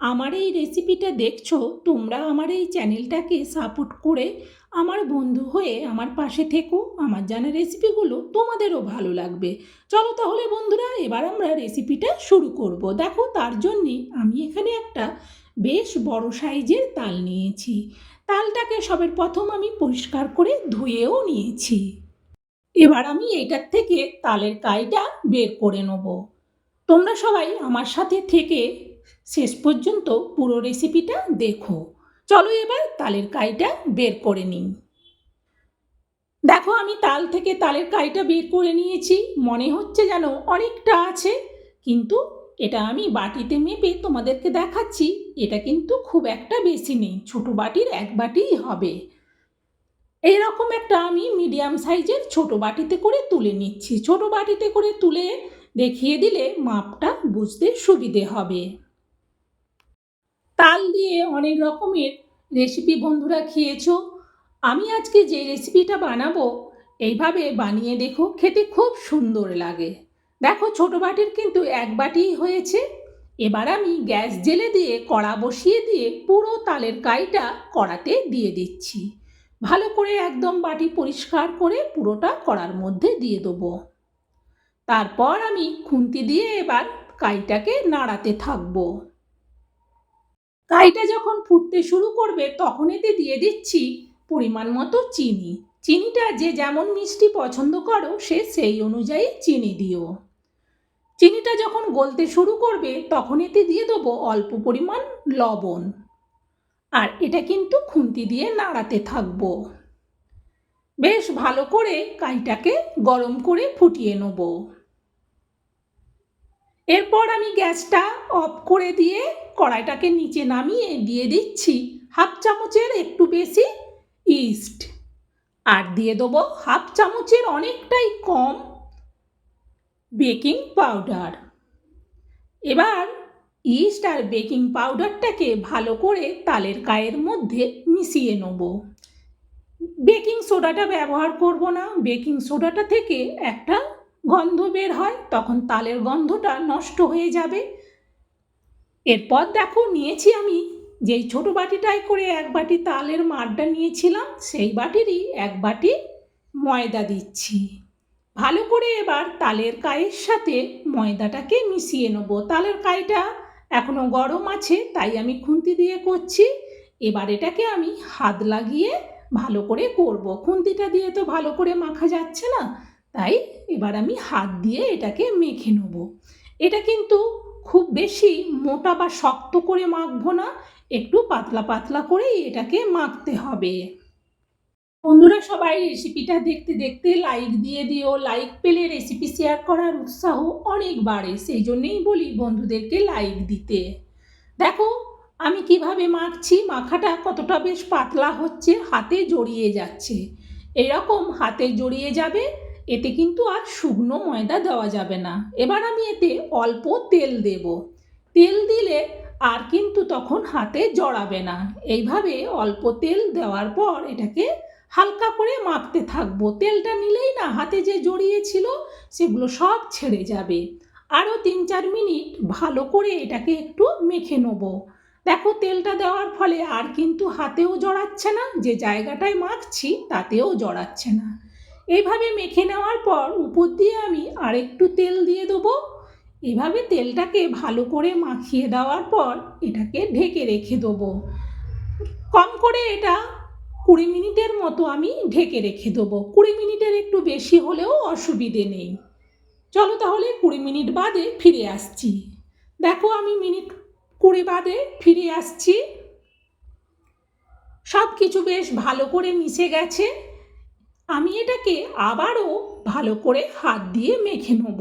আমার এই রেসিপিটা দেখছ, তোমরা আমার এই চ্যানেলটাকে সাপোর্ট করে আমার বন্ধু হয়ে আমার পাশে থেকো। আমার জানা রেসিপিগুলো তোমাদেরও ভালো লাগবে। চলো তাহলে বন্ধুরা, এবার আমরা রেসিপিটা শুরু করব। দেখো, তার জন্যে আমি এখানে একটা বেশ বড় সাইজের তাল নিয়েছি। তালটাকে সবের প্রথম আমি পরিষ্কার করে ধুয়েও নিয়েছি। এবার আমি এইটার থেকে তালের কাইটা বের করে নেব। তোমরা সবাই আমার সাথে থেকে শেষ পর্যন্ত পুরো রেসিপিটা দেখো। চলো এবার তালের কাইটা বের করে নিই। দেখো, আমি তাল থেকে তালের কাইটা বের করে নিয়েছি। মনে হচ্ছে যেন অনেকটা আছে, কিন্তু এটা আমি বাটিতে মেপে তোমাদেরকে দেখাচ্ছি। এটা কিন্তু খুব একটা বেশি নেই, ছোটো বাটির এক বাটিই হবে। এইরকম একটা আমি মিডিয়াম সাইজের ছোট বাটিতে করে তুলে নিচ্ছি। ছোট বাটিতে করে তুলে দেখিয়ে দিলে মাপটা বুঝতে সুবিধে হবে। তাল দিয়ে অনেক রকমের রেসিপি বন্ধুরা খেয়েছো। আমি আজকে যে রেসিপিটা বানাবো, এইভাবে বানিয়ে দেখো, খেতে খুব সুন্দর লাগে। দেখো, ছোট বাটির কিন্তু এক বাটিই হয়েছে। এবার আমি গ্যাস জেলে দিয়ে কড়া বসিয়ে দিয়ে পুরো তালের কাইটা কড়াতে দিয়ে দিচ্ছি। ভালো করে একদম বাটি পরিষ্কার করে পুরোটা কড়ার মধ্যে দিয়ে দেবো। তারপর আমি খুন্তি দিয়ে এবার কাইটাকে নাড়াতে থাকব। কাইটা যখন ফুটতে শুরু করবে তখন এতে দিয়ে দিচ্ছি পরিমাণ মতো চিনি। চিনিটা যে যেমন মিষ্টি পছন্দ করো, সে সেই অনুযায়ী চিনি দিও। চিনিটা যখন গলতে শুরু করবে তখন এতে দিয়ে দেবো অল্প পরিমাণ লবণ। আর এটা কিন্তু খুন্তি দিয়ে নাড়াতে থাকব। বেশ ভালো করে কাইটাকে গরম করে ফুটিয়ে নেব। এরপর আমি গ্যাসটা অফ করে দিয়ে কড়াইটাকে নিচে নামিয়ে দিয়ে দিচ্ছি হাফ চামচের একটু বেশি ইস্ট। আর দিয়ে দেবো হাফ চামচের অনেকটাই কম বেকিং পাউডার। এবার ইস্ট আর বেকিং পাউডারটাকে ভালো করে তালের কায়ের মধ্যে মিশিয়ে নেব। বেকিং সোডাটা ব্যবহার করব না, বেকিং সোডাটা থেকে একটা গন্ধ বের হয়, তখন তালের গন্ধটা নষ্ট হয়ে যাবে। এরপর দেখো, নিয়েছি আমি যেই ছোট বাটিটায় করে এক বাটি তালের মারটা নিয়েছিলাম, সেই বাটিরই এক বাটি ময়দা দিচ্ছি। ভালো করে এবার তালের কায়ের সাথে ময়দাটাকে মিশিয়ে নেব। তালের কাইটা এখনও গরম আছে, তাই আমি খুন্তি দিয়ে করছি। এবার এটাকে আমি হাত লাগিয়ে ভালো করে করব। খুন্তিটা দিয়ে তো ভালো করে মাখা যাচ্ছে না তাই এবার আমি হাত দিয়ে এটাকে মেখে নেব। এটা কিন্তু খুব বেশি মোটা বা শক্ত করে মাখবো না, একটু পাতলা পাতলা করেই এটাকে মাখতে হবে। বন্ধুরা, সবাই রেসিপিটা দেখতে দেখতে লাইক দিয়ে দিও। লাইক পেলে রেসিপি শেয়ার করার উৎসাহ অনেক বাড়ে, সেই জন্যেই বলি বন্ধুদেরকে লাইক দিতে। দেখো, আমি কীভাবে মাখছি, মাখাটা কতটা বেশ পাতলা হচ্ছে, হাতে জড়িয়ে যাচ্ছে। এরকম হাতে জড়িয়ে যাবে এতে কিন্তু আর শুকনো ময়দা দেওয়া যাবে না। এবার আমি এতে অল্প তেল দেব। তেল দিলে আর কিন্তু তখন হাতে জড়াবে না। এইভাবে অল্প তেল দেওয়ার পর এটাকে হালকা করে মাখতে থাকব। তেলটা নিলেই না হাতে যে জড়িয়েছিল সেগুলো সব ছেড়ে যাবে। আরও তিন চার মিনিট ভালো করে এটাকে একটু মেখে নেব। দেখো তেলটা দেওয়ার ফলে আর কিন্তু হাতেও জড়াচ্ছে না। যে জায়গাটায় মাখছি তাতেও জড়াচ্ছে না। এইভাবে মেখে নেওয়ার পর উপর দিয়ে আমি আরেকটু তেল দিয়ে দেবো। এভাবে তেলটাকে ভালো করে মাখিয়ে দেওয়ার পর এটাকে ঢেকে রেখে দেবো। কম করে এটা কুড়ি মিনিটের মতো আমি ঢেকে রেখে দেবো। কুড়ি মিনিটের একটু বেশি হলেও অসুবিধে নেই। চলো তাহলে কুড়ি মিনিট বাদে ফিরে আসছি। দেখো আমি মিনিট কুড়ি বাদে ফিরে আসছি। সব কিছু বেশ ভালো করে মিশে গেছে। আমি এটাকে আবারও ভালো করে হাত দিয়ে মেখে নেব।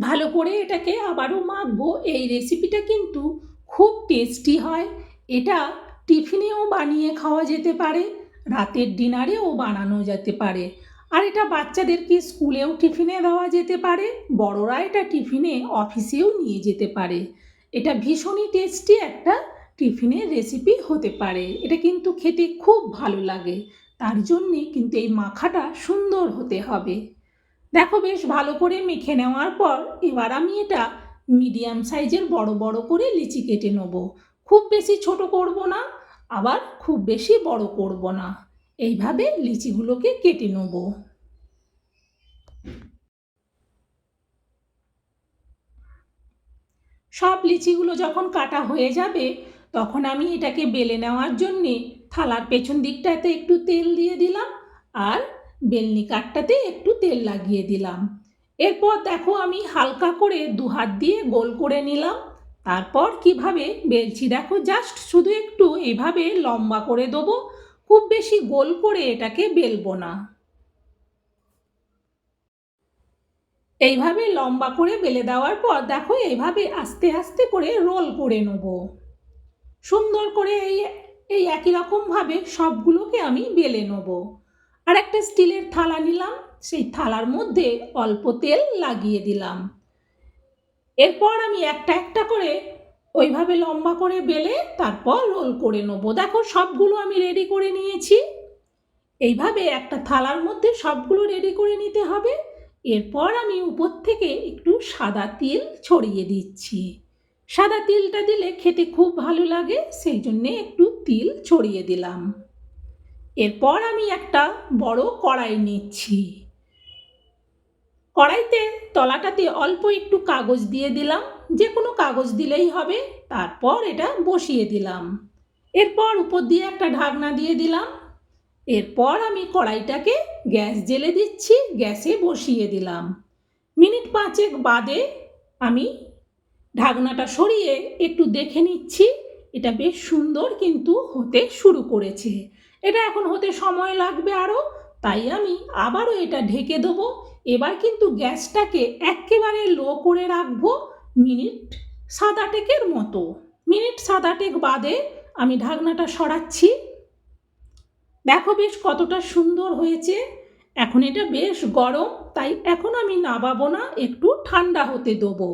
ভালো করে এটাকে আবারও মাখবো। এই রেসিপিটা কিন্তু খুব টেস্টি হয়। এটা টিফিনেও বানিয়ে খাওয়া যেতে পারে, রাতের ডিনারেও বানানো যেতে পারে। আর এটা বাচ্চাদেরকে স্কুলেও টিফিনে দেওয়া যেতে পারে, বড়রা এটা টিফিনে অফিসেও নিয়ে যেতে পারে। এটা ভীষণই টেস্টি একটা টিফিনের রেসিপি হতে পারে। এটা কিন্তু খেতে খুব ভালো লাগে। তার জন্যে কিন্তু এই মাখাটা সুন্দর হতে হবে। দেখো বেশ ভালো করে মেখে নেওয়ার পর এবার আমি এটা মিডিয়াম সাইজের বড় বড় করে লিচি কেটে নেব। খুব বেশি ছোট করব না, আবার খুব বেশি বড় করব না। এইভাবে লিচিগুলোকে কেটে নেব। সব লিচিগুলো যখন কাটা হয়ে যাবে তখন আমি এটাকে বেলে নেওয়ার জন্যে থালার পেছন দিকটাতে একটু তেল দিয়ে দিলাম আর বেলনি কাঠটাতে একটু তেল লাগিয়ে দিলাম। এরপর দেখো আমি হালকা করে দু হাত দিয়ে গোল করে নিলাম। তারপর কীভাবে বেলছি দেখো জাস্ট শুধু একটু এভাবে লম্বা করে দেবো, খুব বেশি গোল করে এটাকে বেলবো না। এইভাবে লম্বা করে বেলে দেওয়ার পর দেখো এইভাবে আস্তে আস্তে করে রোল করে নেব। সুন্দর করে এই এই একই রকমভাবে সবগুলোকে আমি বেলে নেব। আর একটা স্টিলের থালা নিলাম, সেই থালার মধ্যে অল্প তেল লাগিয়ে দিলাম। এরপর আমি একটা একটা করে ওইভাবে লম্বা করে বেলে তারপর রোল করে নেব। দেখো, সবগুলো আমি রেডি করে নিয়েছি। এইভাবে একটা থালার মধ্যে সবগুলো রেডি করে নিতে হবে। এরপর আমি উপর থেকে একটু সাদা তিল ছড়িয়ে দিচ্ছি। সাদা তিলটা দিলে খেতে খুব ভালো লাগে, সেই জন্যে একটু তিল ছড়িয়ে দিলাম। এরপর আমি একটা বড় কড়াই নিচ্ছি। কড়াইতে তলাটাতে অল্প একটু কাগজ দিয়ে দিলাম যে কোনো কাগজ দিলেই হবে, তারপর এটা বসিয়ে দিলাম। এরপর উপর দিয়ে একটা ঢাকনা দিয়ে দিলাম। এরপর আমি কড়াইটাকে গ্যাস জেলে দিচ্ছি, গ্যাসে বসিয়ে দিলাম। মিনিট পাঁচেক বাদে আমি ঢাকনাটা সরিয়ে একটু দেখে নিচ্ছি, এটা বেশ সুন্দর কিন্তু হতে শুরু করেছে। এটা এখন হতে সময় লাগবে আরও তাই আমি আবারও এটা ঢেকে দেবো। এবার কিন্তু গ্যাসটাকে একেবারে লো করে রাখব মিনিট সাত আটেকের মতো। মিনিট সাত আটেক বাদে আমি ঢাকনাটা সরাচ্ছি। দেখো বেশ কতটা সুন্দর হয়েছে। এখন এটা বেশ গরম, তাই এখন আমি নাবাবো না, একটু ঠান্ডা হতে দেবো।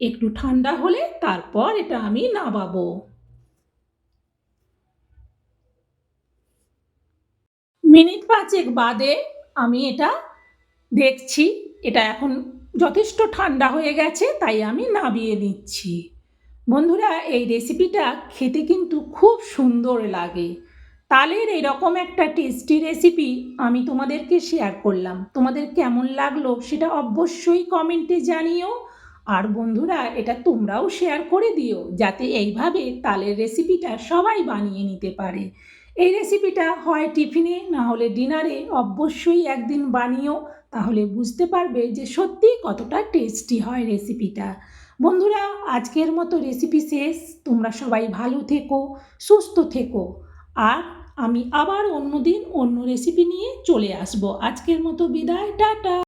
একটু ঠান্ডা হলে তারপর এটা আমি নাবাবো মিনিট পাঁচেক বাদে আমি এটা দেখছি, এটা এখন যথেষ্ট ঠান্ডা হয়ে গেছে, তাই আমি নাবিয়ে নিচ্ছি। বন্ধুরা, এই রেসিপিটা খেতে কিন্তু খুব সুন্দর লাগে। তালের এরকম একটা টেস্টি রেসিপি আমি তোমাদেরকে শেয়ার করলাম। তোমাদের কেমন লাগল সেটা অবশ্যই কমেন্টে জানিও। আর বন্ধুরা, এটা তোমরাও শেয়ার করে দিও, যাতে এইভাবে তালের রেসিপিটা সবাই বানিয়ে নিতে পারে। এই রেসিপিটা হয় টিফিনে, না হলে ডিনারে অবশ্যই একদিন বানিও, তাহলে বুঝতে পারবে যে সত্যি কতটা টেস্টি হয় রেসিপিটা বন্ধুরা, আজকের মতো রেসিপি শেষ। তোমরা সবাই ভালো থেকো, সুস্থ থেকো। আর আমি আবার অন্য দিন অন্য রেসিপি নিয়ে চলে আসব। আজকের মতো বিদায়, টাটা!